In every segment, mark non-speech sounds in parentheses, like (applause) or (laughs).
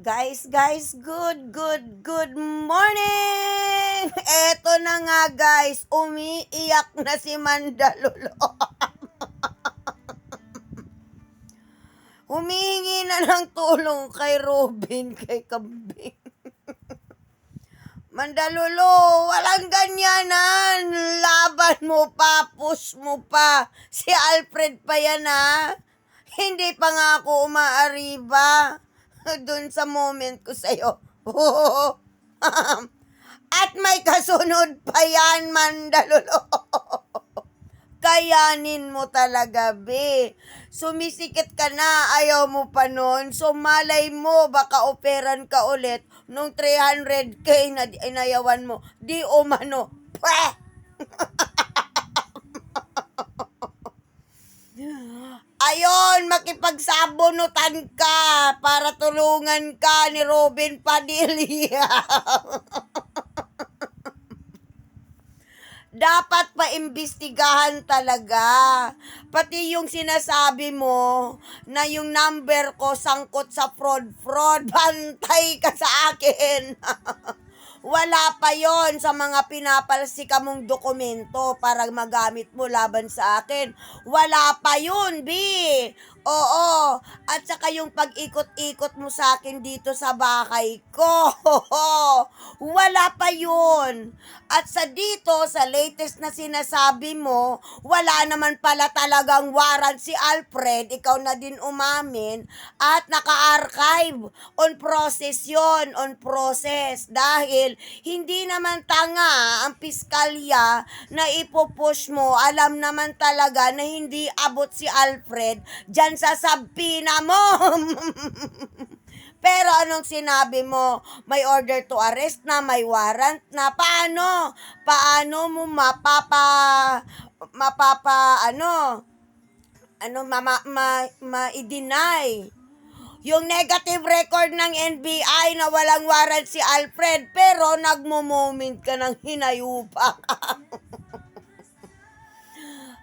Guys, guys, good, good, good morning! (laughs) Eto na nga guys, umiiyak na si Mandalulo. (laughs) Humihingi na ng tulong kay Robin, kay Kambing. (laughs) Mandalulo, walang ganyanan. Laban mo pa, push mo pa. Si Alfred pa yan ha. Hindi pa nga ako umaariba. (laughs) Doon sa moment ko sa'yo. (laughs) At may kasunod pa yan, Mandalulo. (laughs) Kayanin mo talaga, be. Sumisikit ka na, ayaw mo pa nun. So, malay mo, baka operan ka ulit nung 300k na inayawan mo. Di umano. Pweh! Ayon, makipagsabunutan ka para tulungan ka ni Robin Padilla. (laughs) Dapat paimbestigahan talaga. Pati yung sinasabi mo na yung number ko sangkot sa fraud-fraud, (laughs) bantay ka sa akin. (laughs) Wala pa yon sa mga pinapalsika mong dokumento para magamit mo laban sa akin. Wala pa yun, B. Oo. At saka yung pag-ikot-ikot mo sa akin dito sa bahay ko. (laughs) Wala pa yun. At sa dito, sa latest na sinasabi mo, wala naman pala talagang warrant si Alfred. Ikaw na din umamin. At naka-archive. On process yon On process. Dahil hindi naman tanga ang piskalya na ipupush mo. Alam naman talaga na hindi abot si Alfred dyan sa sabina mo. (laughs) Pero anong sinabi mo? May order to arrest na, may warrant na. Paano? Paano mo mapapa mapapa ano? Ano mama ma, ma-deny? Yung negative record ng NBI na walang warrant si Alfred pero nagmo-moment ka ng hinayupak. (laughs)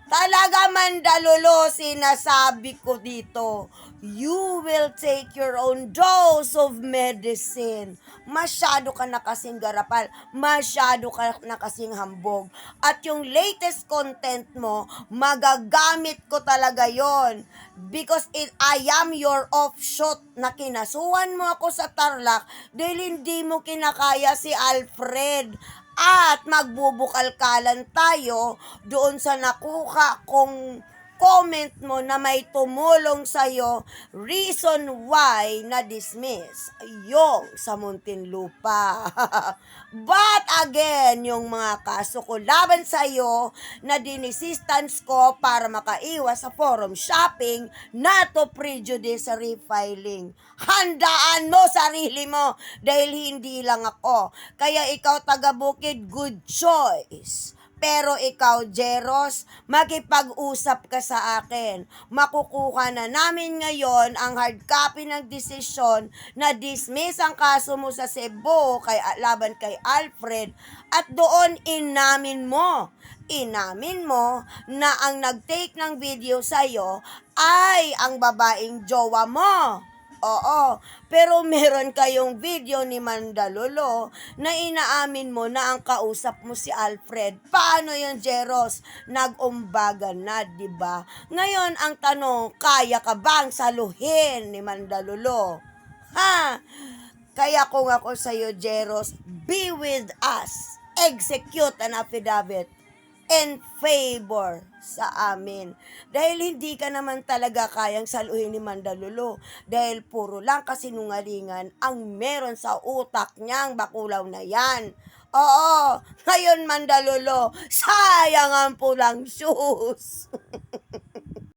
Talaga mandalulo sinasabi ko dito. You will take your own dose of medicine. Masyado ka na kasing garapal. Masyado ka na kasing hambog. At yung latest content mo, magagamit ko talaga yon Because it, I am your offshoot na kinasuhan mo ako sa Tarlac dahil hindi mo kinakaya si Alfred at magbubukal-kalan tayo doon sa nakuha kong comment mo na may tumulong sa'yo reason why na-dismiss yung sa Muntinlupa. (laughs) But again, yung mga kaso ko laban sa'yo na dinisistance ko para makaiwas sa forum shopping na to prejudice refiling. Handaan mo sarili mo dahil hindi lang ako. Kaya ikaw taga-bukid, good choice. Pero ikaw, Jeros, makipag-usap ka sa akin. Makukuha na namin ngayon ang hard copy ng desisyon na dismiss ang kaso mo sa Cebu kay laban kay Alfred at doon inamin mo. Inamin mo na ang nag-take ng video sa'yo ay ang babaeng jowa mo. Oo, pero meron kayong video ni Mandalolo na inaamin mo na ang kausap mo si Alfred. Paano yon Jeros? Nag-umbaga na, di ba? Ngayon, ang tanong, kaya ka bang saluhin ni Mandalolo? Ha? Kaya kung ako sa'yo, Jeros, be with us. Execute an affidavit in favor sa amin. Dahil hindi ka naman talaga kayang saluhin ni Mandalulo. Dahil puro lang kasinungalingan ang meron sa utak niyang bakulaw na yan. Oo, ngayon Mandalulo, sayang ang pulang shoes. (laughs)